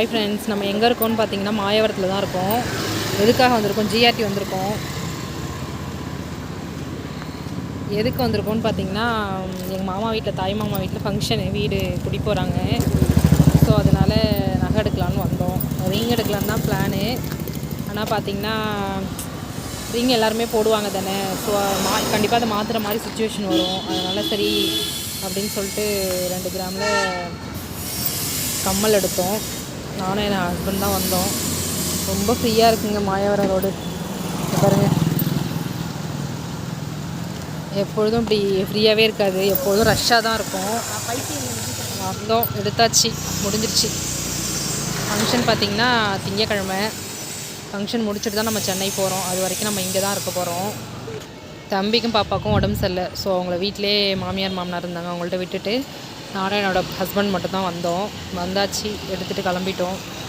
Hi friends நம்ம எங்கே இருக்கோம்னு பார்த்தீங்கன்னா மாயவரத்தில் தான் இருக்கோம். எதுக்காக வந்திருக்கோம்? ஜிஆர்டி வந்திருக்கோம். எதுக்கு வந்திருக்கோம்னு பார்த்தீங்கன்னா எங்கள் மாமா வீட்டில் தாய் மாமா வீட்டில் ஃபங்க்ஷனு வீடு குடி போகிறாங்க ஸோ அதனால் நகை எடுக்கலான்னு வந்தோம். ரிங் எடுக்கலான்னு தான் பிளானு ஆனால் பார்த்தீங்கன்னா ரிங் எல்லாருமே போடுவாங்க தானே. ஸோ மா கண்டிப்பாக அதை மாற்றுற மாதிரி சுச்சுவேஷன் வரும். அதனால் சரி அப்படின்னு சொல்லிட்டு ரெண்டு கிராமில் கம்மல் எடுத்தோம். நானும் என் ஹஸ்பண்ட் தான் வந்தோம். ரொம்ப ஃப்ரீயாக இருக்குங்க மாயாவரம் ரோடு பாருங்கள் எப்பொழுதும் இப்படி ஃப்ரீயாகவே இருக்காது. எப்பொழுதும் ரஷ்ஷாக தான் இருக்கும். வந்தோம். எடுத்தாச்சு. முடிஞ்சிருச்சு. ஃபங்க்ஷன் பார்த்திங்கன்னா திங்கக்கிழமை. ஃபங்க்ஷன் முடிச்சுட்டு தான் நம்ம சென்னை போகிறோம் அது வரைக்கும் நம்ம இங்கே தான் இருக்க போகிறோம் தம்பிக்கும் பாப்பாவுக்கும் உடம்பு சரியில்லை. ஸோ அவங்கள வீட்டிலே மாமியார் மாமனார் இருந்தாங்க. அவங்கள்ட்ட விட்டுட்டு நானும் என்னோடய ஹஸ்பண்ட் மட்டும்தான் வந்தோம். வந்தாச்சு எடுத்துகிட்டு கிளம்பிட்டோம்.